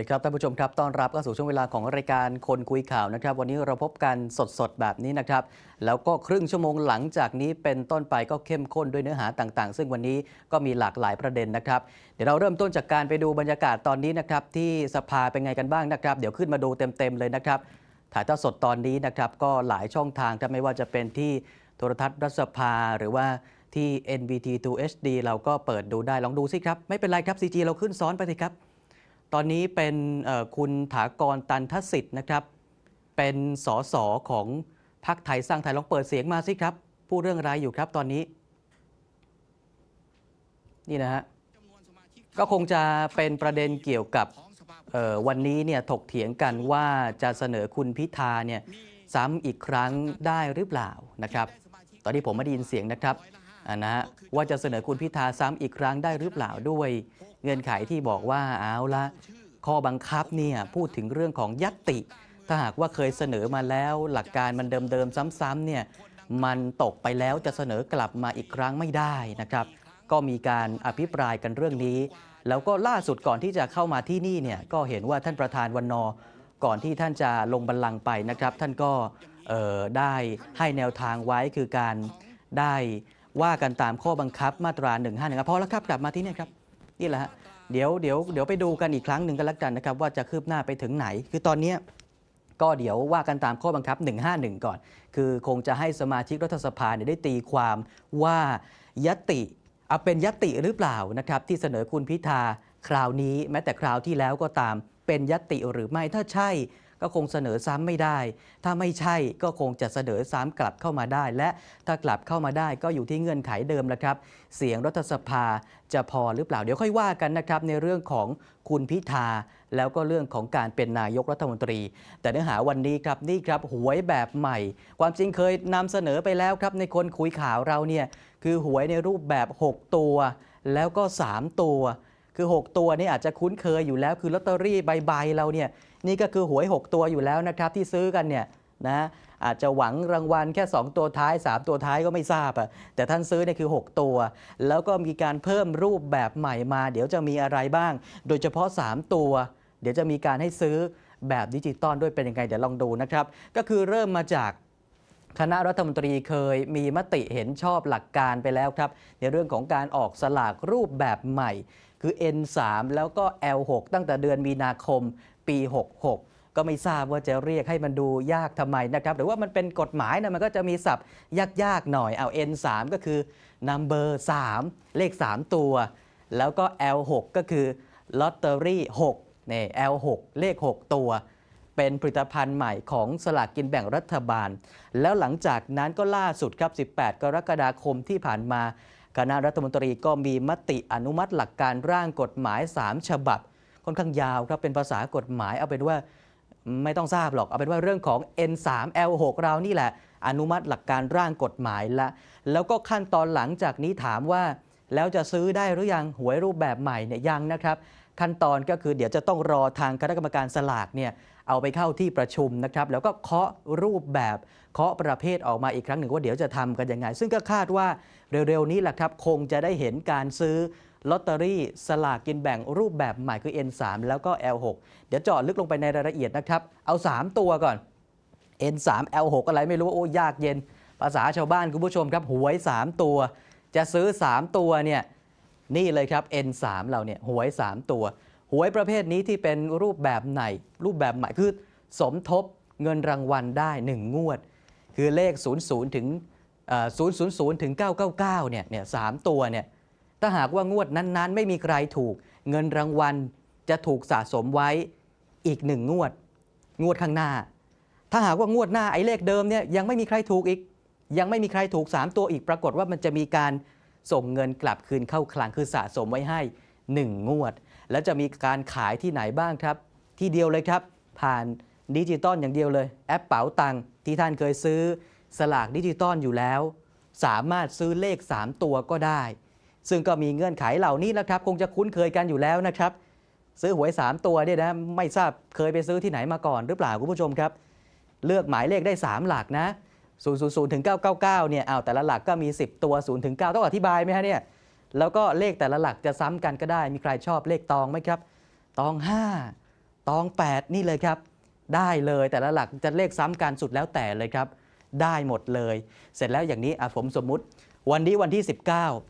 ดีครับท่านผู้ชมครับต้อนรับเข้าสู่ช่วงเวลาของรายการคนคุยข่าวนะครับ วันนี้เราพบกันสดๆ แบบนี้นะครับ แล้วก็ครึ่งชั่วโมงหลังจากนี้เป็นต้นไปก็เข้มข้นด้วยเนื้อหาต่างๆ ซึ่งวันนี้ก็มีหลากหลายประเด็นนะครับ เดี๋ยวเราเริ่มต้นจากการไปดูบรรยากาศตอนนี้นะครับที่สภาเป็นไงกันบ้างนะครับ เดี๋ยวขึ้นมาดูเต็มๆเลยนะครับ ถ่ายทอดสดตอนนี้นะครับก็หลายช่องทางครับไม่ว่าจะเป็นที่โทรทัศน์รัฐสภาหรือว่าที่ NBT 2 HD เราก็เปิดดูได้ลองดูสิครับไม่เป็นไรครับ CG เราขึ้นซ้อนไปสิครับ ตอนนี้เป็นคุณถากรตันทสิทธิ์นะครับ เป็นสสของพรรคไทยสร้างไทยลองเปิดเสียงมาสิครับพูดเรื่องอะไรอยู่ครับตอนนี้ นี่นะฮะ ก็คงจะเป็นประเด็นเกี่ยวกับวันนี้เนี่ยถกเถียงกันว่าจะเสนอคุณพิธาเนี่ยซ้ำอีกครั้งได้หรือเปล่านะครับ ตอนนี้ผมไม่ได้ยินเสียงนะครับ นะว่าจะเสนอคุณพิธาซ้ำอีกครั้งได้หรือเปล่าด้วย เงื่อนไขที่บอกว่าเอาละข้อบังคับเนี่ยพูดถึงเรื่องของยัตติ ถ้าหากว่าเคยเสนอมาแล้ว หลักการมันเดิมๆซ้ำๆเนี่ยมันตกไปแล้วจะเสนอกลับมาอีกครั้งไม่ได้นะครับ ก็มีการอภิปรายกันเรื่องนี้ แล้วก็ล่าสุดก่อนที่จะเข้ามาที่นี่เนี่ยก็เห็นว่าท่านประธานวันนอก่อนที่ท่านจะลงบัลลังก์ไปนะครับ ท่านก็ได้ให้แนวทางไว้คือการได้ ว่ากันตามข้อบังคับมาตรา1 5 1พอแล้วครับกลับมาที่นี่ครับนี่แหละฮะเดี๋ยวเดี๋ยวเดี๋ยวไปดูกันอีกครั้งหนึ่งกันแล้วกันนะครับว่าจะคืบหน้าไปถึงไหน คือตอนนี้ก็เดี๋ยวว่ากันตามข้อบังคับ 151 ก่อน คือคงจะให้สมาชิกรัฐสภาเนี่ยได้ตีความว่ายติเอาเป็นยติหรือเปล่านะครับที่เสนอคุณพิธาคราวนี้ แม้แต่คราวที่แล้วก็ตามเป็นยติหรือไม่ถ้าใช่ ก็คงเสนอซ้ำไม่ได้ ถ้าไม่ใช่ก็คงจะเสนอซ้ำกลับเข้ามาได้ และถ้ากลับเข้ามาได้ก็อยู่ที่เงื่อนไขเดิมแล้วครับ เสียงรัฐสภาจะพอหรือเปล่าเดี๋ยวค่อยว่ากันนะครับในเรื่องของคุณพิธาแล้วก็เรื่องของการเป็นนายกรัฐมนตรี แต่เนื้อหาวันนี้ครับนี่ครับหวยแบบใหม่ ความจริงเคยนำเสนอไปแล้วครับในคนคุยข่าวเราเนี่ยคือหวยในรูปแบบ 6 ตัว แล้วก็ 3 ตัว คือ 6 ตัวนี่อาจจะคุ้นเคยอยู่แล้ว คือลอตเตอรี่ใบๆเราเนี่ย นี่ก็คือหวย 6 ตัวอยู่แล้วนะครับที่ซื้อกันเนี่ยนะอาจจะหวังรางวัลแค่ 2 ตัวท้าย 3 ตัวท้ายก็ไม่ทราบอะแต่ท่านซื้อเนี่ยคือ 6 ตัว แล้วก็มีการเพิ่มรูปแบบใหม่มา เดี๋ยวจะมีอะไรบ้าง โดยเฉพาะ 3 ตัว เดี๋ยวจะมีการให้ซื้อแบบดิจิตอลด้วยเป็นยังไงเดี๋ยวลองดูนะครับ ก็คือเริ่มมาจากคณะรัฐมนตรีเคยมีมติเห็นชอบหลักการไปแล้วครับ ในเรื่องของการออกสลากรูปแบบใหม่ คือ N3 แล้วก็ L6 ตั้งแต่เดือนมีนาคม ปี 66 ก็ไม่ทราบว่าจะเรียกให้มันดูยากทำไมนะครับ หรือว่ามันเป็นกฎหมายนะมันก็จะมีศัพท์ยากๆหน่อยเอา N3 ก็คือ number 3 เลข 3 ตัว แล้วก็ L6 ก็คือลอตเตอรี่6นี่ L6 เลข 6 ตัว เป็นผลิตภัณฑ์ใหม่ของสลากกินแบ่งรัฐบาล แล้วหลังจากนั้นก็ล่าสุดครับ 18 กรกฎาคมที่ผ่านมาคณะรัฐมนตรีก็มีมติอนุมัติหลักการร่างกฎหมาย 3 ฉบับ ค่อนข้างยาวครับเป็นภาษากฎหมายเอาเป็นว่าไม่ต้องทราบหรอกเอาเป็นว่าเรื่องของ N3 L6 เรานี่แหละ อนุมัติหลักการร่างกฎหมายละ แล้วก็ขั้นตอนหลังจากนี้ถามว่า แล้วจะซื้อได้หรือยังหวยรูปแบบใหม่เนี่ยยังนะครับ ขั้นตอนก็คือเดี๋ยวจะต้องรอทางคณะกรรมการสลากเนี่ยเอาไปเข้าที่ประชุมนะครับ แล้วก็เคาะรูปแบบเคาะประเภทออกมาอีกครั้งหนึ่งว่าเดี๋ยวจะทำกันยังไง ซึ่งก็คาดว่าเร็วๆนี้แหละครับคงจะได้เห็นการซื้อ ลอตเตอรี่สลากกินแบ่งรูปแบบใหม่คือ N3 แล้วก็ L6 เดี๋ยวเจาะลึกลงไปในรายละเอียดนะครับ เอา 3 ตัวก่อน N3 L6 อะไรไม่รู้โอ้ยากเย็น ภาษาชาวบ้านคุณผู้ชมครับหวย 3 ตัว จะซื้อ 3 ตัวเนี่ยนี่เลยครับ N3 เราเนี่ยหวย 3 ตัวหวยประเภทนี้ที่เป็นรูปแบบไหน รูปแบบใหม่คือสมทบเงินรางวัลได้ 1 งวด คือเลข 00ถึง000ถึง999เนี่ยเนี่ยสามตัวเนี่ย ถ้าหากว่างวดนั้นๆ ไม่มีใครถูก เงินรางวัลจะถูกสะสมไว้อีกหนึ่งงวด งวดข้างหน้า ถ้าหากว่างวดหน้าไอ้เลขเดิมเนี่ยยังไม่มีใครถูกอีก ยังไม่มีใครถูก 3 ตัวอีกปรากฏว่ามันจะมีการส่งเงินกลับคืนเข้าคลังคือสะสมไว้ให้ 1 งวด แล้วจะมีการขายที่ไหนบ้างครับ ที่เดียวเลยครับ ผ่านดิจิตอลอย่างเดียวเลย แอปเป๋าตังค์ที่ท่านเคยซื้อสลากดิจิตอลอยู่แล้ว สามารถซื้อเลข 3 ตัวก็ได้ ซึ่งก็มีเงื่อนไขเหล่านี้นะครับคงจะคุ้นเคยกันอยู่แล้วนะครับ ซื้อหวย 3 ตัวเนี่ยนะไม่ทราบเคยไปซื้อที่ไหนมาก่อนหรือเปล่าคุณผู้ชมครับ เลือกหมายเลขได้ 3 หลักนะ000ถึง999เนี่ยเอาแต่ละหลักก็มี 10 ตัว0ถึง9ต้องอธิบายไหมฮะเนี่ยแล้วก็เลขแต่ละหลักจะซ้ำกันก็ได้ มีใครชอบเลขตองไหมครับ ตอง 5 ตอง 8 นี่เลยครับ ได้เลยแต่ละหลักจะเลขซ้ำกันสุดแล้วแต่เลยครับ ได้หมดเลย เสร็จแล้วอย่างนี้อะผมสมมุติวันนี้วันที่ 19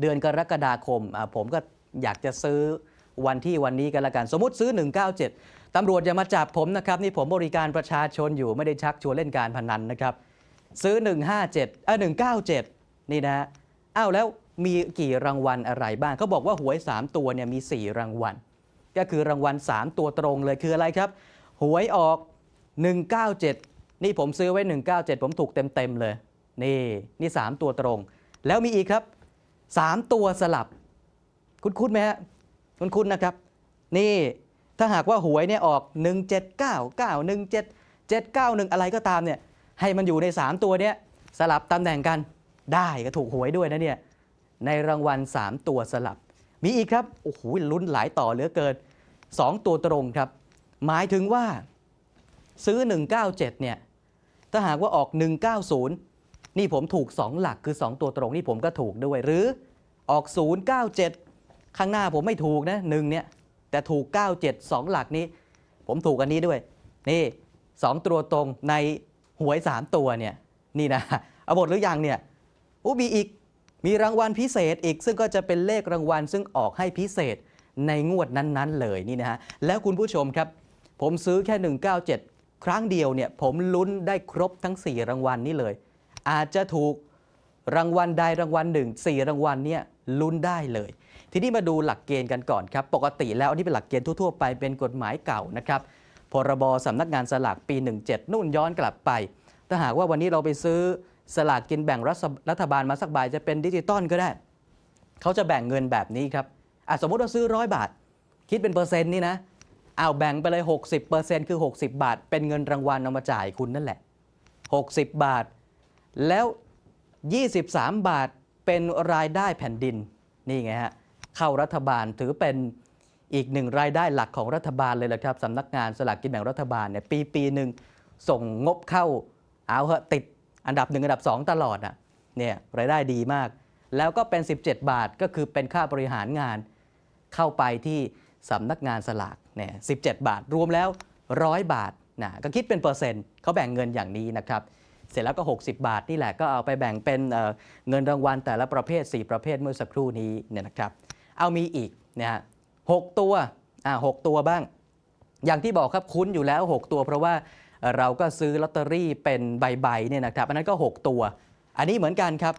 เดือนกรกฎาคม ผมก็อยากจะซื้อวันที่วันนี้กันละกัน สมมติซื้อ 197 ตำรวจอย่ามาจับผมนะครับ นี่ผมบริการประชาชนอยู่ไม่ได้ชักชวนเล่นการพนันนะครับ ซื้อ 157เออ197 นี่นะฮะอ้าวแล้วมีกี่รางวัลอะไรบ้างเขาบอกว่าหวย 3 ตัวเนี่ยมี 4 รางวัล ก็คือรางวัล 3 ตัวตรงเลยคืออะไรครับ หวยออก 197 นี่ผมซื้อไว้ 197 ผมถูกเต็มๆเลย นี่นี่ 3 ตัวตรง แล้วมีอีกครับ 3ตัวสลับ คุณคุ้นๆไหมฮะคุณคุ้นนะครับ นี่ถ้าหากว่าหวยเนี่ยออก 179 917 791 อะไรก็ตามเนี่ยให้มันอยู่ใน 3 ตัวเนี้ยสลับตำแหน่งกันได้ก็ถูกหวยด้วยนะเนี่ยในรางวัล 3 ตัวสลับ มีอีกครับ โอ้โหลุ้นหลายต่อเหลือเกิน 2 ตัวตรงครับ หมายถึงว่าซื้อ 197เนี่ยถ้าหากว่าออก 190 นี่ผมถูก 2 หลักคือ 2 ตัวตรงนี่ผมก็ถูกด้วยหรือออก 097 ข้างหน้าผมไม่ถูกนะหนึ่งเนี่ยแต่ถูก 97 2 หลักนี้ ผมถูกอันนี้ด้วย นี่ 2 ตัวตรงในหวย 3 ตัวเนี่ยนี่นะเอาหมดหรือยังเนี่ยอู้มีอีกมีรางวัลพิเศษอีก ซึ่งก็จะเป็นเลขรางวัล ซึ่งออกให้พิเศษในงวดนั้นๆ เลยนี่นะฮะแล้วคุณผู้ชมครับ ผมซื้อแค่ 197 ครั้งเดียวเนี่ยผมลุ้นได้ครบทั้ง 4 รางวัลนี้เลย อาจจะถูกรางวัลใดรางวัลหนึ่งสี่รางวัลเนี่ยลุ้นได้เลย ทีนี้มาดูหลักเกณฑ์กันก่อนครับ ปกติแล้วอันนี้เป็นหลักเกณฑ์ทั่วๆไปเป็นกฎหมายเก่านะครับพรบสำนักงานสลากปี 17 นู่นย้อนกลับไป ถ้าหากว่าวันนี้เราไปซื้อสลากกินแบ่งรัฐรฐบาลมาสักใบจะเป็นดิจิตอลก็ได้ เขาจะแบ่งเงินแบบนี้ครับสมมติเราซื้อร้อยบาท คิดเป็นเปอร์เซ็นต์นี่นะเอาแบ่งไปเลย 60%คือ 60 บาท เป็นเงินรางวัลเอามาจ่ายคุณนั่นแหละ 60 บาท แล้ว 23 บาทเป็นรายได้แผ่นดินนี่ไงฮะเข้ารัฐบาลถือเป็นอีกหนึ่งรายได้หลักของรัฐบาลเลยแหละครับสำนักงานสลากกินแบ่งรัฐบาลเนี่ยปีปีหนึ่งส่งงบเข้าเอาเหอะติดอันดับหนึ่งอันดับ 2 ตลอดอะเนี่ยรายได้ดีมาก แล้วก็เป็น 17 บาทก็คือเป็นค่าบริหารงานเข้าไปที่สำนักงานสลากเนี่ย17บาท รวมแล้ว 100 บาทนะก็คิดเป็นเปอร์เซ็นต์เขาแบ่งเงินอย่างนี้นะครับ เสร็จแล้วก็ 60 บาทนี่แหละก็เอาไปแบ่งเป็นเเงินรางวัลแต่ละประเภท 4 ประเภทเมื่อสักครู่นี้เนี่ยนะครับ เอามีอีกนะฮะหกตัวอ่าหกตัวบ้าง อย่างที่บอกครับคุ้นอยู่แล้ว 6 ตัว เพราะว่าเราก็ซื้อลอตเตอรี่เป็นใบๆเนี่ยนะครับอันนั้นก็ 6 ตัว อันนี้เหมือนกันครับ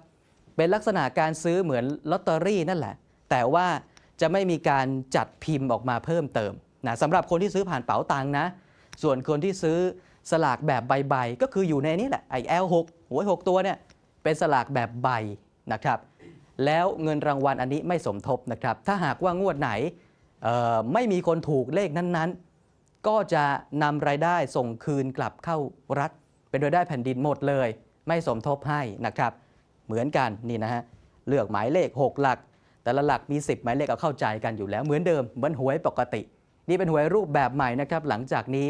เป็นลักษณะการซื้อเหมือนลอตเตอรี่นั่นแหละ แต่ว่าจะไม่มีการจัดพิมพ์ออกมาเพิ่มเติมนะสำหรับคนที่ซื้อผ่านเป๋าตังค์นะ ส่วนคนที่ซื้อ สลากแบบใบๆก็คืออยู่ในนี้แหละไอแอลหกหวยหกตัวเนี่ยเป็นสลากแบบใบนะครับแล้วเงินรางวัลอันนี้ไม่สมทบนะครับ ถ้าหากว่างวดไหนไม่มีคนถูกเลขนั้นๆ ก็จะนำรายได้ส่งคืนกลับเข้ารัฐ เป็นรายได้แผ่นดินหมดเลย ไม่สมทบให้นะครับ เหมือนกันนี่นะฮะเลือกหมายเลข 6 หลัก แต่ละหลักมี 10 หมายเลขเอาเข้าใจกันอยู่แล้วเหมือนเดิมเหมือนหวยปกติ นี่เป็นหวยรูปแบบใหม่นะครับ หลังจากนี้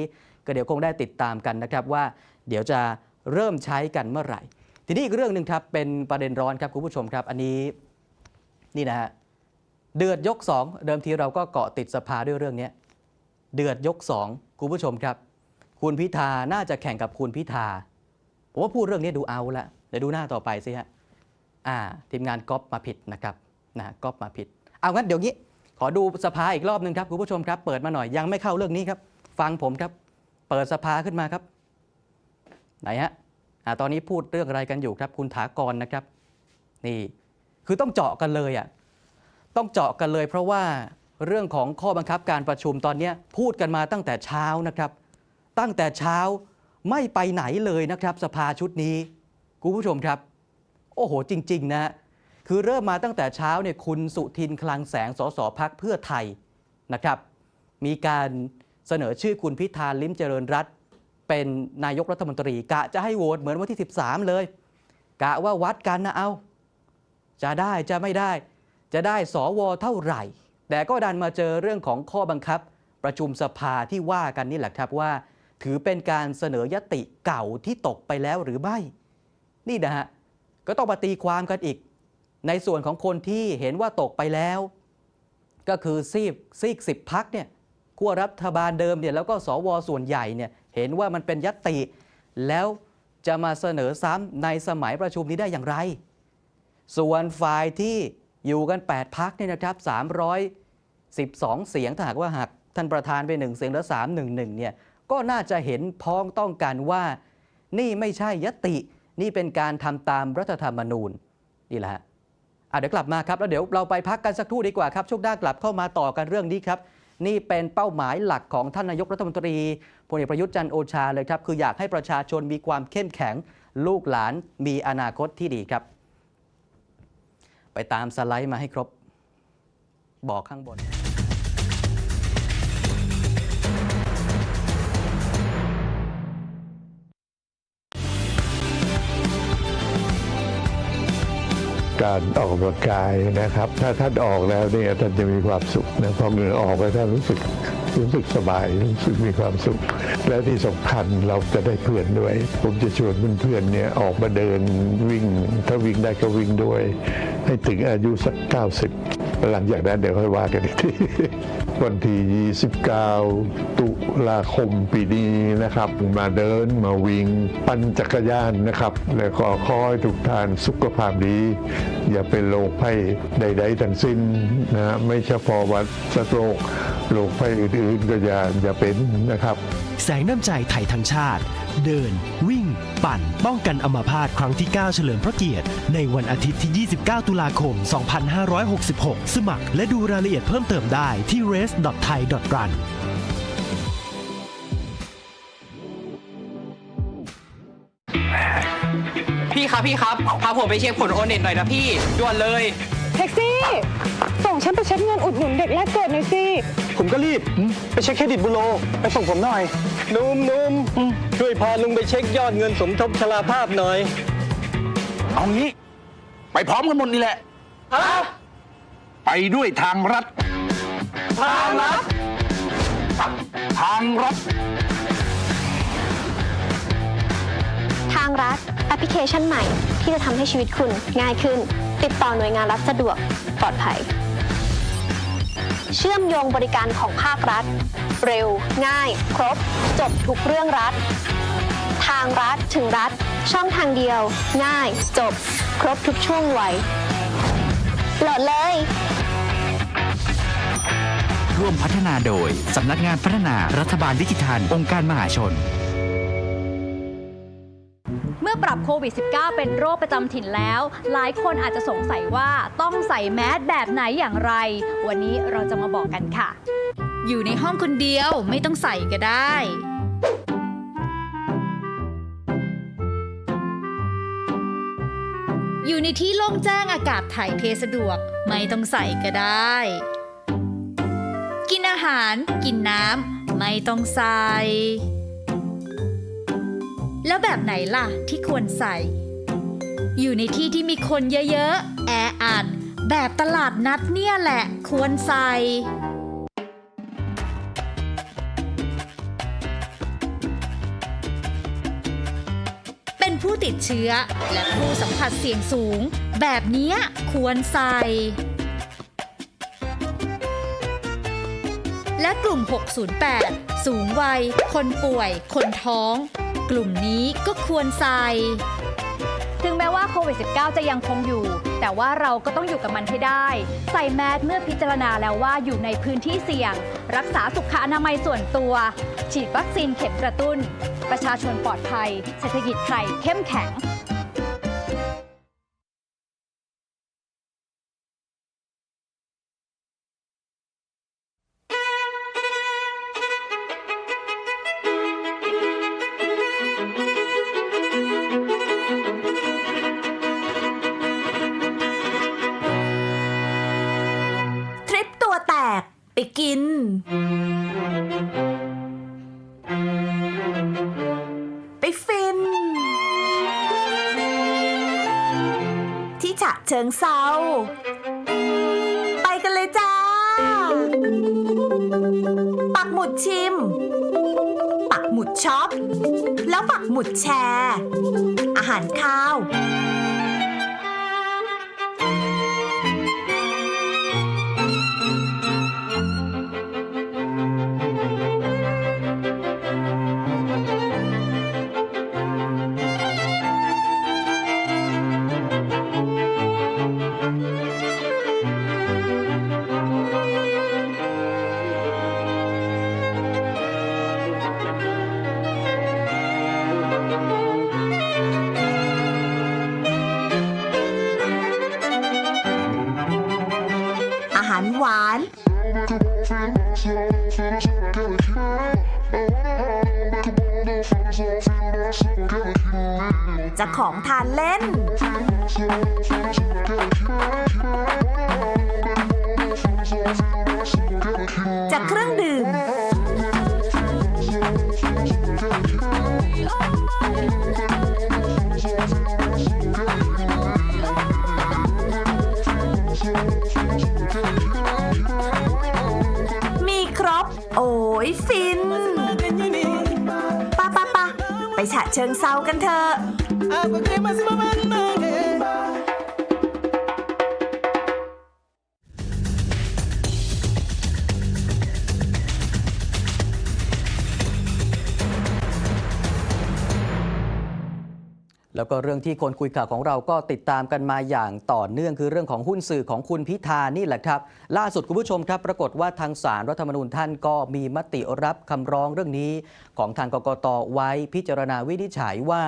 ก็เดี๋ยวคงได้ติดตามกันนะครับว่าเดี๋ยวจะเริ่มใช้กันเมื่อไหร่ ทีนี้อีกเรื่องหนึ่งครับเป็นประเด็นร้อนครับคุณผู้ชมครับ อันนี้นี่นะฮะเดือดยก 2 เดิมทีเราก็เกาะติดสภาด้วยเรื่องนี้เดือดยก 2 คุณผู้ชมครับ คุณพิธาน่าจะแข่งกับคุณพิธาผมว่าพูดเรื่องนี้ดูเอาละเดี๋ยวดูหน้าต่อไปสิฮะอ่า ทีมงานก๊อปมาผิดนะครับนะก๊อปมาผิด เอางั้นเดี๋ยวงี้ ขอดูสภาอีกรอบหนึ่งครับคุณผู้ชมครับ เปิดมาหน่อยยังไม่เข้าเรื่องนี้ครับ ฟังผมครับ เปิดสภาขึ้นมาครับ ไหนฮะอ่าตอนนี้พูดเรื่องอะไรกันอยู่ครับ คุณถากรนะครับ นี่ คือต้องเจาะกันเลยอะต้องเจาะกันเลย เพราะว่าเรื่องของข้อบังคับการประชุมตอนนี้พูดกันมาตั้งแต่เช้านะครับ ตั้งแต่เช้าไม่ไปไหนเลยนะครับ สภาชุดนี้คุณผู้ชมครับ โอ้โหจริง ๆ นะ คือเริ่มมาตั้งแต่เช้าเนี่ยคุณสุทินคลังแสงสสพักเพื่อไทยนะครับ มีการ เสนอชื่อคุณพิธาลิ้มเจริญรัตเป็นนายกรัฐมนตรี กะจะให้โหวตเหมือนวันที่ 13 เลย กะว่าวัดกันนะเอา จะได้จะไม่ได้ จะได้สวเท่าไหร่ แต่ก็ดันมาเจอเรื่องของข้อบังคับ ประชุมสภาที่ว่ากันนี่แหละครับว่า ถือเป็นการเสนอยติเก่าที่ตกไปแล้วหรือไม่ นี่นะฮะก็ต้องมาตีความกันอีก ในส่วนของคนที่เห็นว่าตกไปแล้ว ก็คือซีกซีกสิบพักเนี่ย ขั้วรัฐบาลเดิมเนี่ยแล้วก็สวส่วนใหญ่เนี่ยเห็นว่ามันเป็นยัตติ แล้วจะมาเสนอซ้ำในสมัยประชุมนี้ได้อย่างไร ส่วนฝ่ายที่อยู่กัน 8 พักเนี่ยนะครับ 312 เสียงถ้าหากว่าหากท่านประธานไป1เสียงแล้ว311เนี่ยก็น่าจะเห็นพ้องต้องกันว่า นี่ไม่ใช่ยติ นี่เป็นการทำตามรัฐธรรมนูญนี่แหละฮะอะเดี๋ยวกลับมาครับ แล้วเดี๋ยวเราไปพักกันสักครู่ดีกว่าครับช่วงหน้ากลับเข้ามาต่อกันเรื่องนี้ครับ นี่เป็นเป้าหมายหลักของท่านนายกรัฐมนตรีพลเอกประยุทธ์จันโอชาเลยครับคืออยากให้ประชาชนมีความเข้มแข็ง ลูกหลานมีอนาคตที่ดีครับ ไปตามสไลด์มาให้ครบ บอกข้างบน การออกกำลังกายนะครับ ถ้าท่านออกแล้วเนี่ยท่านจะมีความสุขนะพอเหงื่อออกแล้วท่านรู้สึก รู้สึกสบายรู้สึกมีความสุข แล้วที่สำคัญเราจะได้เพื่อนด้วย ผมจะชวนเพื่อนๆเนี่ยออกมาเดินวิ่ง ถ้าวิ่งได้ก็วิ่งด้วย ให้ถึงอายุสัก 90 หลังจากนั้นเดี๋ยวค่อยว่ากันอีกทีวันที่ 29 ตุลาคมปีนี้นะครับ มาเดินมาวิ่งปั่นจักรยานนะครับ แล้วก็ขอให้ทุกท่านสุขภาพดี อย่าเป็นโรคภัยใด ๆ ทั้งสิ้นนะฮะไม่เฉพาะวัดสักโรคโรคภัยอื่นๆก็อย่าอย่าเป็นนะครับ แสงน้ำใจไทยทั้งชาติ เดิน วิ่ง ปั่น ป้องกันอัมาพาตครั้งที่ 9 เฉลิมพระเกียรติ ในวันอาทิตย์ที่ 29 ตุลาคม 2566 สมัครและดูรายละเอียดเพิ่มเติมได้ที่ race.thai.run พี่ครับพี่ครับพาผมไปเช็คผลโอเน็ตหน่อยนะพี่ด่วนเลย แท็กซี่ ส่งฉันไปเช็คเงินอุดหนุนเด็กแรกเกิดหน่อยสิ ผมก็รีบ ไปเช็คเครดิตบูโร ไปส่งผมหน่อย นุ่มนุ่มช่วยพาลุงไปเช็คยอดเงินสมทบชราภาพหน่อย เอางี้ ไปพร้อมกันหมดนี่แหละไปด้วยทางรัฐ ทางรัฐ ทางรัฐ ทางรัฐแอปพลิเคชันใหม่ที่จะทำให้ชีวิตคุณง่ายขึ้น ติดต่อหน่วยงานรัฐสะดวกปลอดภัย เชื่อมโยงบริการของภาครัฐ เร็ว ง่าย ครบ จบทุกเรื่องรัฐ ทางรัฐถึงรัฐ ช่องทางเดียว ง่าย จบ ครบทุกช่วงวัยโหลดเลย ร่วมพัฒนาโดย สำนักงานพัฒนารัฐบาลดิจิทัล องค์การมหาชน ควิด -19 เป็นโรคประจำถิ่นแล้ว หลายคนอาจจะสงสัยว่าต้องใส่แมสแบบไหนอย่างไร วันนี้เราจะมาบอกกันค่ะ อยู่ในห้องคนเดียวไม่ต้องใส่ก็ได้อยู่ในที่โล่งแจ้งอากาศถ่ายเทสะดวก ไม่ต้องใส่ก็ได้ กินอาหาร กินน้ำ ไม่ต้องใส่ แล้วแบบไหนล่ะที่ควรใส่ อยู่ในที่ที่มีคนเยอะๆ แออัด แบบตลาดนัดเนี่ยแหละ ควรใส่เป็นผู้ติดเชื้อ และผู้สัมผัสเสี่ยงสูง แบบนี้ควรใส่ และกลุ่ม 608 สูงวัย คนป่วย คนท้อง กลุ่มนี้ก็ควรใส่ ถึงแม้ว่าโควิด -19 จะยังคงอยู่ แต่ว่าเราก็ต้องอยู่กับมันให้ได้ ใส่แมสเมื่อพิจารณาแล้วว่าอยู่ในพื้นที่เสี่ยง รักษาสุขอนามัยส่วนตัว ฉีดวัคซีนเข็มกระตุ้น ประชาชนปลอดภัย เศรษฐกิจไทยเข้มแข็ง เชิงเซาไปกันเลยจ้า ปักหมุดชิม ปักหมุดช็อป แล้วปักหมุดแชร์ อาหารข้าว จะของทานเล่นจะเครื่องดื่ม มีครบ โอ้ยฟินปะปะปะไปฉะเชิงเซากันเถอะ água, cremas assim, e mamãe. แล้วก็เรื่องที่คนคุยข่าวของเราก็ติดตามกันมาอย่างต่อเนื่องคือเรื่องของหุ้นสื่อของคุณพิธานี่แหละครับ ล่าสุดคุณผู้ชมครับ ปรากฏว่าทางสารรัฐธรรมนูญท่านก็มีมติรับคำร้องเรื่องนี้ ของทางกกตไว้พิจารณาวินิจฉัยว่า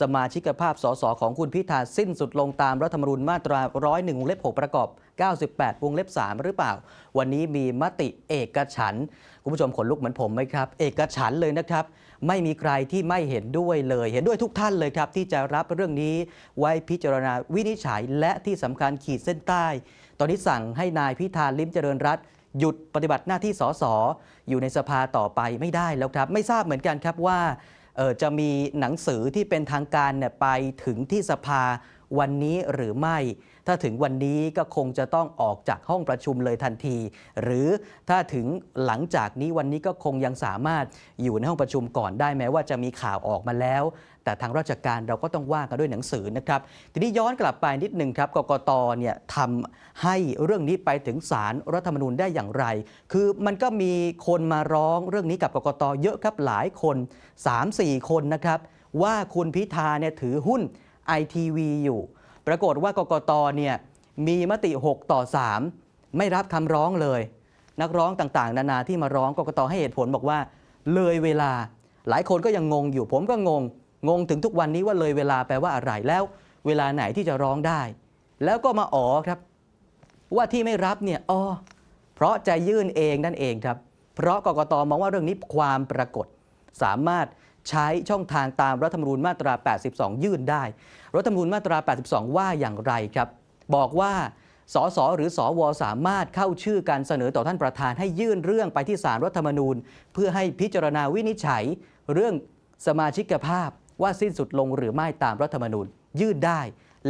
สมาชิกภาพสสของคุณพิธาสิ้นสุดลงตามรัฐธรรมนูญมาตรา101วงเล็บ6ประกอบ 98 วงเล็บ 3 หรือเปล่า วันนี้มีมติเอกฉันคุณผู้ชมขนลุกเหมือนผมไหมครับ เอกฉันเลยนะครับ ไม่มีใครที่ไม่เห็นด้วยเลย เห็นด้วยทุกท่านเลยครับ ที่จะรับเรื่องนี้ไว้พิจารณาวินิจฉัยและที่สำคัญขีดเส้นใต้ ตอนนี้สั่งให้นายพิธาลิมเจริญรัตหยุดปฏิบัติหน้าที่สสอยู่ในสภาต่อไปไม่ได้แล้วครับ ไม่ทราบเหมือนกันครับว่าจะมีหนังสือที่เป็นทางการไปถึงที่สภา วันนี้หรือไม่ ถ้าถึงวันนี้ก็คงจะต้องออกจากห้องประชุมเลยทันที หรือถ้าถึงหลังจากนี้วันนี้ก็คงยังสามารถอยู่ในห้องประชุมก่อนได้แม้ว่าจะมีข่าวออกมาแล้ว แต่ทางราชการเราก็ต้องว่ากันด้วยหนังสือนะครับทีนี้ย้อนกลับไปนิดหนึ่งครับกกตเนี่ยทำให้เรื่องนี้ไปถึงศาลรรัฐธรรมนูญได้อย่างไร คือมันก็มีคนมาร้องเรื่องนี้กับกกตเยอะครับหลายคน 3-4 คนนะครับว่าคุณพิธาเนี่ยถือหุ้น ไอทีวีอยู่ ปรากฏว่ากกตเนี่ยมีมติ 6 ต่อ 3 ไม่รับคำร้องเลย นักร้องต่างๆ นานาที่มาร้องกกตให้เหตุผลบอกว่า เลยเวลา หลายคนก็ยังงงอยู่ผมก็งง งงถึงทุกวันนี้ว่าเลยเวลาแปลว่าอะไรแล้ว เวลาไหนที่จะร้องได้ แล้วก็มาอ๋อครับ ว่าที่ไม่รับเนี่ยอ๋อเพราะจะยื่นเองนั่นเองครับ เพราะกกตมองว่าเรื่องนี้ความปรากฏ สามารถ ใช้ช่องทางตามรัฐธรรมนูญมาตรา 82 ยื่นได้ รัฐธรรมนูญมาตรา 82 ว่าอย่างไรครับ บอกว่าสสหรือสวสามารถเข้าชื่อการเสนอต่อท่านประธานให้ยื่นเรื่องไปที่ศาลรัฐธรรมนูญ เพื่อให้พิจารณาวินิจฉัย เรื่องสมาชิกภาพว่าสิ้นสุดลงหรือไม่ตามรัฐธรรมนูญ ยื่นได้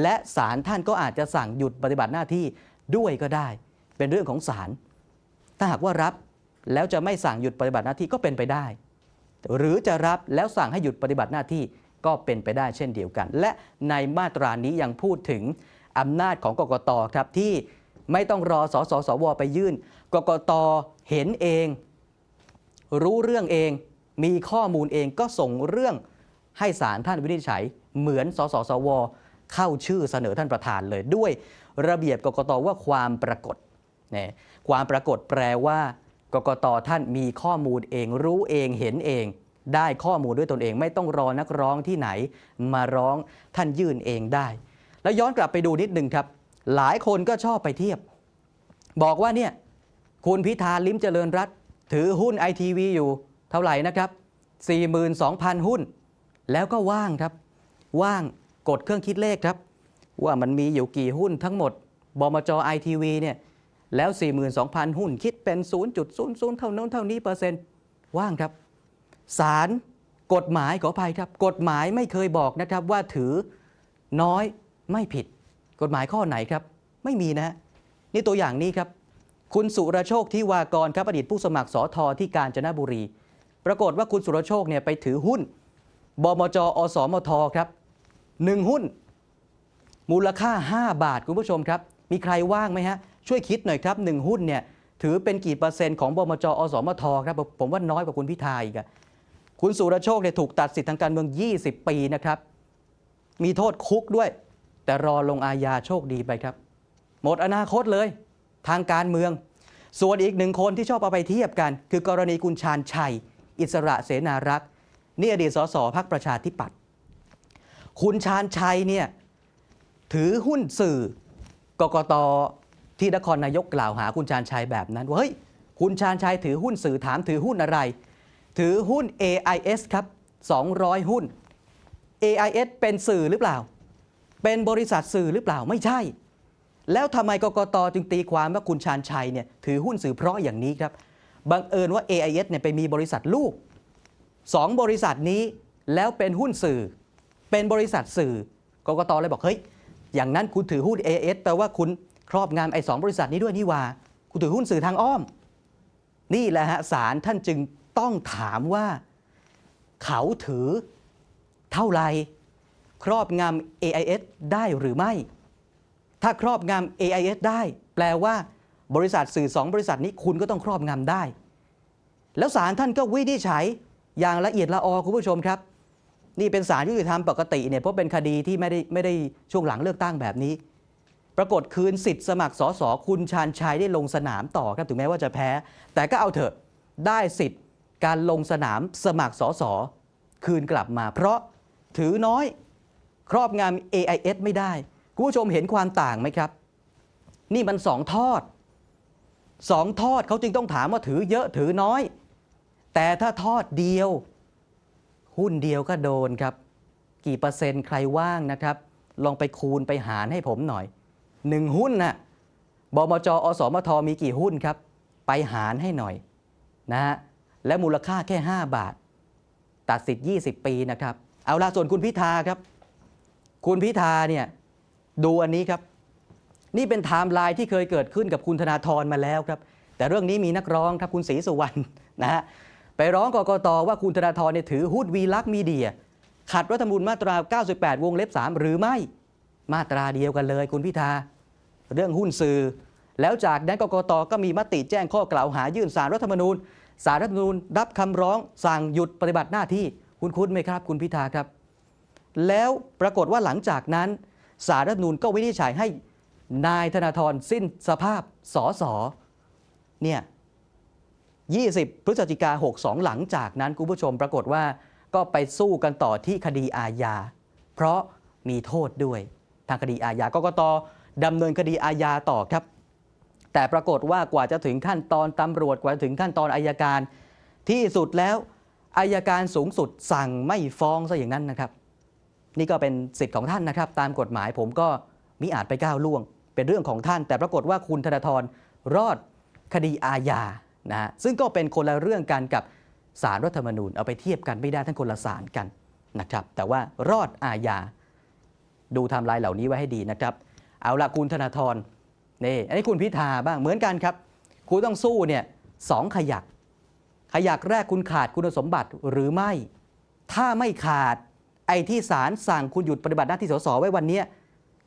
และศาลท่านก็อาจจะสั่งหยุดปฏิบัติหน้าที่ด้วยก็ได้ เป็นเรื่องของศาลถ้าหากว่ารับแล้วจะไม่สั่งหยุดปฏิบัติหน้าที่ก็เป็นไปได้ หรือจะรับแล้วสั่งให้หยุดปฏิบัติหน้าที่ก็เป็นไปได้เช่นเดียวกัน และในมาตรานี้ยังพูดถึงอำนาจของกกตครับที่ไม่ต้องรอสสสวไปยื่น กกตเห็นเอง รู้เรื่องเอง มีข้อมูลเองก็ส่งเรื่องให้ศาลท่านวินิจฉัย เหมือนสสสว เข้าชื่อเสนอท่านประธานเลยด้วย ระเบียบกกตว่าความปรากฏเนี่ยความปรากฏแปลว่า กกตท่านมีข้อมูลเองรู้เองเห็นเอง ได้ข้อมูลด้วยตนเองไม่ต้องรอนักร้องที่ไหน มาร้องท่านยื่นเองได้ แล้วย้อนกลับไปดูนิดหนึ่งครับ หลายคนก็ชอบไปเทียบ บอกว่าเนี่ยคุณพิธาลิ้มเจริญรัตถือหุ้นไอทีวีอยู่เท่าไหร่นะครับ 42,000 หุ้น แล้วก็ว่างครับ ว่างกดเครื่องคิดเลขครับ ว่ามันมีอยู่กี่หุ้นทั้งหมดบมจไอทีวีเนี่ย แล้ว 42,000 หุ้นคิดเป็น 0.00 เท่านั้นเท่านี้เปอร์เซ็นต์ว่างครับศาลกฎหมายขออภัยครับ กฎหมายไม่เคยบอกนะครับว่าถือน้อยไม่ผิด กฎหมายข้อไหนครับ ไม่มีนะ นี่ตัวอย่างนี้ครับ คุณสุรโชคที่วากรครับอดีตผู้สมัครสอทอที่กาญจนบุรี ปรากฏว่าคุณสุรโชคเนี่ยไปถือหุ้นบมจอสมทครับหนึ่งหุ้น มูลค่า 5 บาทคุณผู้ชมครับ มีใครว่างไหมฮะ ช่วยคิดหน่อยครับหนึ่งหุ้นเนี่ยถือเป็นกี่เปอร์เซ็นต์ของบมจอสมทครับผมว่าน้อยกว่าคุณพิธาอีกคุณสุรโชคเนี่ยถูกตัดสิทธิทางการเมือง 20 ปีนะครับ มีโทษคุกด้วย แต่รอลงอาญาโชคดีไปครับ หมดอนาคตเลย ทางการเมือง ส่วนอีกหนึ่งคนที่ชอบเอาไปเทียบกัน คือกรณีคุณชาญชัย อิสระเสนารักษ์นี่อดีตสสพักประชาธิปัตย์คุณชาญชัยเนี่ยถือหุ้นสื่อกกต ที่นครนายกกล่าวหาคุณชาญชัยแบบนั้นว่าเฮ้ยคุณชาญชัยถือหุ้นสื่อถามถือหุ้นอะไร ถือหุ้น AIS ครับ 200 หุ้น AIS เป็นสื่อหรือเปล่า เป็นบริษัทสื่อหรือเปล่าไม่ใช่ แล้วทำไมกกตจึงตีความว่าคุณชาญชัยเนี่ยถือหุ้นสื่อเพราะอย่างนี้ครับบังเอิญว่า AIS เนี่ยไปมีบริษัทลูกสองบริษัทนี้แล้วเป็นหุ้นสื่อ เป็นบริษัทสื่อกกตเลยบอกเฮ้ยอย่างนั้นคุณถือหุ้น AIS แปลว่าคุณ ครอบงำไอ้สองบริษัทนี้ด้วยนี่ว่าคุณถือหุ้นสื่อทางอ้อม นี่แหละฮะศาลท่านจึงต้องถามว่า เขาถือเท่าไหร่ครอบงำ AIS ได้หรือไม่ ถ้าครอบงำ AIS ได้ แปลว่า บริษัทสื่อสองบริษัทนี้คุณก็ต้องครอบงำได้ แล้วศาลท่านก็วินิจฉัยอย่างละเอียดละออคุณผู้ชมครับ นี่เป็นศาลยุติธรรมปกติเนี่ยเพราะเป็นคดีที่ไม่ได้ไม่ได้ช่วงหลังเลือกตั้งแบบนี้ ปรากฏคืนสิทธิ์สมัครสสคุณชาญชัยได้ลงสนามต่อครับถึงแม้ว่าจะแพ้ แต่ก็เอาเถอะได้สิทธิ์การลงสนามสมัครสสคืนกลับมา เพราะถือน้อยครอบงำ AIS ไม่ได้คุณผู้ชมเห็นความต่างไหมครับ นี่มันสองทอดสองทอดเขาจึงต้องถามว่าถือเยอะถือน้อย แต่ถ้าทอดเดียว หุ้นเดียวก็โดนครับ กี่เปอร์เซ็นต์ใครว่างนะครับ ลองไปคูณไปหารให้ผมหน่อย หนึ่งหุ้นน่ะบมจอสมทมีกี่หุ้นครับ ไปหารให้หน่อยนะฮะและมูลค่าแค่ 5 บาท ตัดสิทธิ์20 ปีนะครับ เอาละส่วนคุณพิธาครับ คุณพิธาเนี่ยดูอันนี้ครับ นี่เป็นไทม์ไลน์ที่เคยเกิดขึ้นกับคุณธนาธรมาแล้วครับ แต่เรื่องนี้มีนักร้องครับคุณศรีสุวรรณนะฮะไปร้องกกตว่าคุณธนาธรเนี่ยถือหุ้นวีลักษ์มีเดีย ขัดรัฐธรรมนูญมาตรา 98 วงเล็บ 3 หรือไม่มาตราเดียวกันเลยคุณพิธา เรื่องหุ้นสื่อ แล้วจากนั้นกกตก็มีมติแจ้งข้อกล่าวหายื่นสารรัฐธรรมนูญสารรัฐธรรมนูญรับคำร้องสั่งหยุดปฏิบัติหน้าที่คุณคุ้นไหมครับ คุณพิธาครับ แล้วปรากฏว่าหลังจากนั้นสารรัฐธรรมนูญก็วินิจฉัยให้นายธนาธรสิ้นสภาพสอสอเนี่ย20 พฤศจิกา 62 หลังจากนั้นคุณผู้ชมปรากฏว่าก็ไปสู้กันต่อที่คดีอาญา เพราะมีโทษด้วย ทางคดีอาญากกต ดำเนินคดีอาญาต่อครับ แต่ปรากฏว่ากว่าจะถึงขั้นตอนตำรวจกว่าถึงขั้นตอนอายการ ที่สุดแล้วอายการสูงสุดสั่งไม่ฟ้องซะอย่างนั้นนะครับ นี่ก็เป็นสิทธิ์ของท่านนะครับ ตามกฎหมายผมก็มิอาจไปก้าวล่วง เป็นเรื่องของท่าน แต่ปรากฏว่าคุณธนาธรรอดคดีอาญานะฮะซึ่งก็เป็นคนละเรื่องกันกับสารรัฐธรรมนูญเอาไปเทียบกันไม่ได้ทั้งคนละสารกันนะครับ แต่ว่ารอดอาญาดูไทม์ไลน์เหล่านี้ไว้ให้ดีนะครับ เอาละคุณธนาธรนี่อันนี้คุณพิธาบ้างเหมือนกันครับ คุณต้องสู้เนี่ยสองขยัก ขยักแรกคุณขาดคุณสมบัติหรือไม่ ถ้าไม่ขาดไอ้ที่ศาลสั่งคุณหยุดปฏิบัติหน้าที่สสไว้วันนี้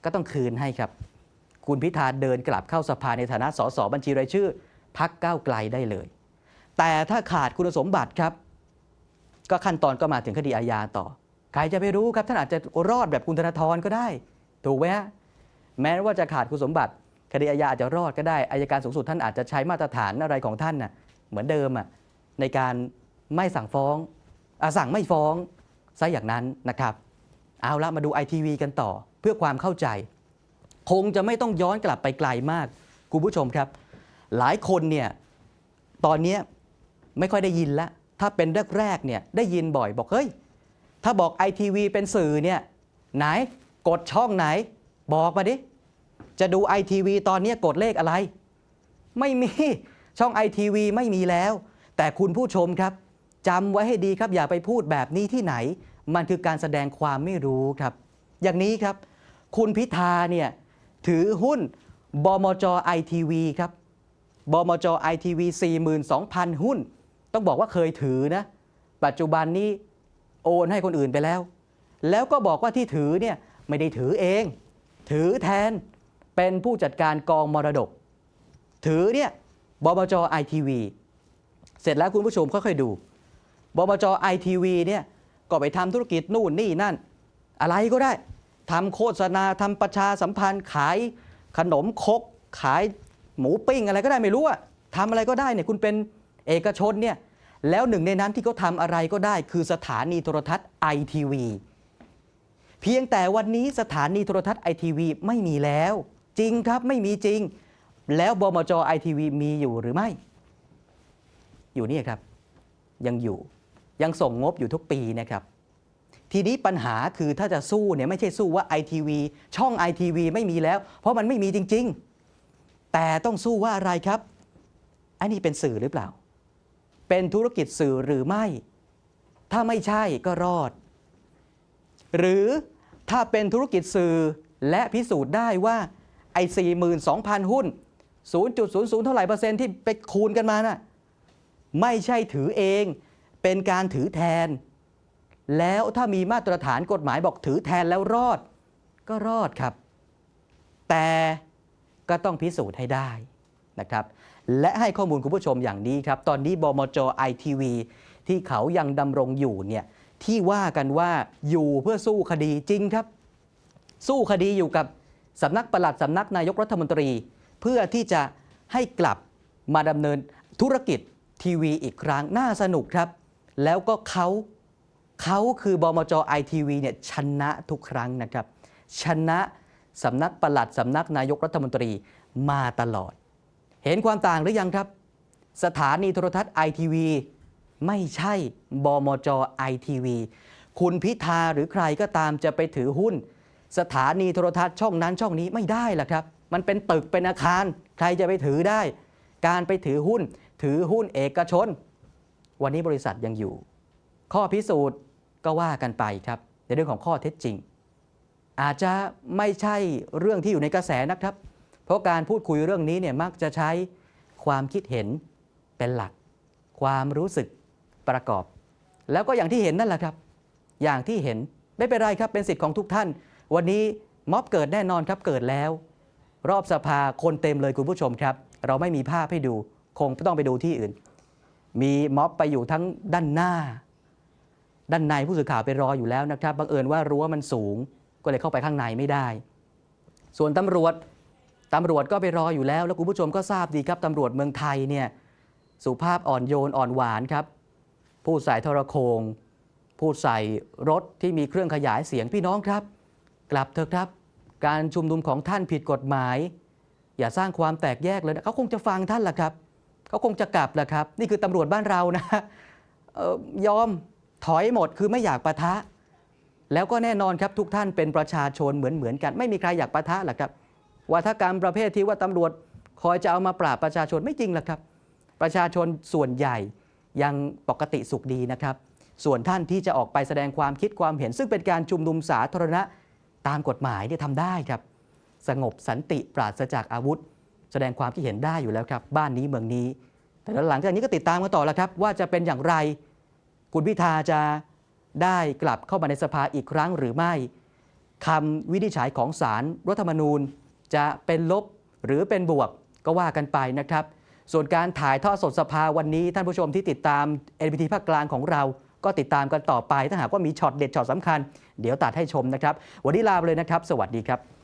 ก็ต้องคืนให้ครับ คุณพิธาเดินกลับเข้าสภาในฐานะสสบัญชีรายชื่อพักก้าวไกลได้เลย แต่ถ้าขาดคุณสมบัติครับ ก็ขั้นตอนก็มาถึงคดีอาญาต่อ ใครจะไปรู้ครับท่านอาจจะรอดแบบคุณธนาธรก็ได้ ถูกไหมฮะ แม้ว่าจะขาดคุณสมบัติ คดีอาญาอาจจะรอดก็ได้อายการสูงสุดท่านอาจจะใช้มาตรฐานอะไรของท่านน่ะเหมือนเดิมอะในการไม่สั่งฟ้องอสั่งไม่ฟ้องซะอย่างนั้นนะครับ เอาละมาดูไอทีวีกันต่อเพื่อความเข้าใจ คงจะไม่ต้องย้อนกลับไปไกลมากคุณผู้ชมครับ หลายคนเนี่ยตอนนี้ไม่ค่อยได้ยินละถ้าเป็นแรกๆเนี่ยได้ยินบ่อยบอกเฮ้ยถ้าบอกไอทีวีเป็นสื่อเนี่ยไหนกดช่องไหน บอกมาดิ จะดูไอทีวีตอนนี้กดเลขอะไร ไม่มีช่องไอทีวีไม่มีแล้ว แต่คุณผู้ชมครับจำไว้ให้ดีครับอย่าไปพูดแบบนี้ที่ไหน มันคือการแสดงความไม่รู้ครับ อย่างนี้ครับ คุณพิธาเนี่ยถือหุ้นบมจไอทีวีครับบมจไอทีวี42,000 หุ้น ต้องบอกว่าเคยถือนะ ปัจจุบันนี้โอนให้คนอื่นไปแล้ว แล้วก็บอกว่าที่ถือเนี่ยไม่ได้ถือเอง ถือแทน เป็นผู้จัดการกองมรดก ถือเนี่ยบมจไอทีวีเสร็จแล้วคุณผู้ชมค่อยๆดูบมจไอทีวีเนี่ยก็ไปทำธุรกิจนู่นนี่นั่น อะไรก็ได้ทำโฆษณาทำประชาสัมพันธ์ขายขนมคก ขายหมูปิ้งอะไรก็ได้ไม่รู้อะทำอะไรก็ได้เนี่ยคุณเป็นเอกชนเนี่ยแล้วหนึ่งในนั้นที่เขาทำอะไรก็ได้ คือสถานีโทรทัศน์ไอทีวีเพียงแต่วันนี้สถานีโทรทัศน์ไอทีวีไม่มีแล้ว จริงครับไม่มีจริง แล้วบมจไอทีวีมีอยู่หรือไม่ อยู่นี่ครับ ยังอยู่ยังส่งงบอยู่ทุกปีนะครับ ทีนี้ปัญหาคือถ้าจะสู้เนี่ยไม่ใช่สู้ว่า ITV ช่อง ITV ไม่มีแล้ว เพราะมันไม่มีจริง ๆ แต่ต้องสู้ว่าอะไรครับอันนี้เป็นสื่อหรือเปล่า เป็นธุรกิจสื่อหรือไม่ ถ้าไม่ใช่ก็รอด หรือถ้าเป็นธุรกิจสื่อและพิสูจน์ได้ว่า ไอ้42,000หุ้น 0.00 เท่าไหร่เปอร์เซ็นต์ที่ไปคูณกันมาน่ะไม่ใช่ถือเองเป็นการถือแทน แล้วถ้ามีมาตรฐานกฎหมายบอกถือแทนแล้วรอด ก็รอดครับ แต่ก็ต้องพิสูจน์ให้ได้นะครับ และให้ข้อมูลคุณผู้ชมอย่างนี้ครับ ตอนนี้บมจไอทีวีที่เขายังดำรงอยู่เนี่ยที่ว่ากันว่าอยู่เพื่อสู้คดีจริงครับ สู้คดีอยู่กับ สำนักปลัดสำนักนายกรัฐมนตรี เพื่อที่จะให้กลับมาดำเนินธุรกิจทีวีอีกครั้งน่าสนุกครับ แล้วก็เขาเขาคือบมจไอทีวีเนี่ยชนะทุกครั้งนะครับ ชนะสำนักปลัดสำนักนายกรัฐมนตรีมาตลอด เห็นความต่างหรือยังครับ สถานีโทรทัศน์ไอทีวีไม่ใช่บมจไอทีวีคุณพิธาหรือใครก็ตามจะไปถือหุ้น สถานีโทรทัศน์ช่องนั้นช่องนี้ไม่ได้ล่ะครับ มันเป็นตึกเป็นอาคาร ใครจะไปถือได้ การไปถือหุ้น ถือหุ้นเอกชน วันนี้บริษัทยังอยู่ ข้อพิสูจน์ก็ว่ากันไปครับในเรื่องของข้อเท็จจริง อาจจะไม่ใช่เรื่องที่อยู่ในกระแสนะครับ เพราะการพูดคุยเรื่องนี้เนี่ยมักจะใช้ความคิดเห็นเป็นหลัก ความรู้สึกประกอบ แล้วก็อย่างที่เห็นนั่นแหละครับ อย่างที่เห็นไม่เป็นไรครับเป็นสิทธิ์ของทุกท่าน วันนี้ม็อบเกิดแน่นอนครับเกิดแล้ว รอบสภาคนเต็มเลยคุณผู้ชมครับ เราไม่มีภาพให้ดู คงต้องไปดูที่อื่น มีม็อบไปอยู่ทั้งด้านหน้า ด้านในผู้สื่อข่าวไปรออยู่แล้วนะครับบังเอิญว่ารั้วมันสูง ก็เลยเข้าไปข้างในไม่ได้ ส่วนตำรวจตำรวจก็ไปรออยู่แล้ว แล้วคุณผู้ชมก็ทราบดีครับตำรวจเมืองไทยเนี่ยสุภาพอ่อนโยนอ่อนหวานครับ พูดใส่โทรโคง พูดใส่รถที่มีเครื่องขยายเสียงพี่น้องครับ กลับเถอะครับ การชุมนุมของท่านผิดกฎหมาย อย่าสร้างความแตกแยกเลยนะเขาคงจะฟังท่านละครับเขาคงจะกลับแหละครับ นี่คือตำรวจบ้านเรานะออยอมถอยหมดคือไม่อยากปะทะ แล้วก็แน่นอนครับทุกท่านเป็นประชาชนเหมือนเหมือนๆกัน ไม่มีใครอยากปะทะหรอกครับวัฒกรรมประเภทที่ว่าตำรวจคอยจะเอามาปราบประชาชนไม่จริงหรอกครับ ประชาชนส่วนใหญ่ยังปกติสุขดีนะครับ ส่วนท่านที่จะออกไปแสดงความคิดความเห็น ซึ่งเป็นการชุมนุมสาธารณะ ตามกฎหมายเนี่ยทำได้ครับ สงบสันติปราศจากอาวุธ แสดงความคิดเห็นได้อยู่แล้วครับ บ้านนี้เมืองนี้ แต่หลังจากนี้ก็ติดตามกันต่อแล้วครับ ว่าจะเป็นอย่างไรคุณพิธาจะได้กลับเข้ามาในสภาอีกครั้งหรือไม่คำวินิจฉัยของศาลรัฐธรรมนูญจะเป็นลบหรือเป็นบวกก็ว่ากันไปนะครับ ส่วนการถ่ายทอดสดสภาวันนี้ท่านผู้ชมที่ติดตาม NPT ภาคกลางของเรา ก็ติดตามกันต่อไป ถ้าหากว่ามีช็อตเด็ดช็อตสำคัญ เดี๋ยวตัดให้ชมนะครับ วันนี้ลาไปเลยนะครับ สวัสดีครับ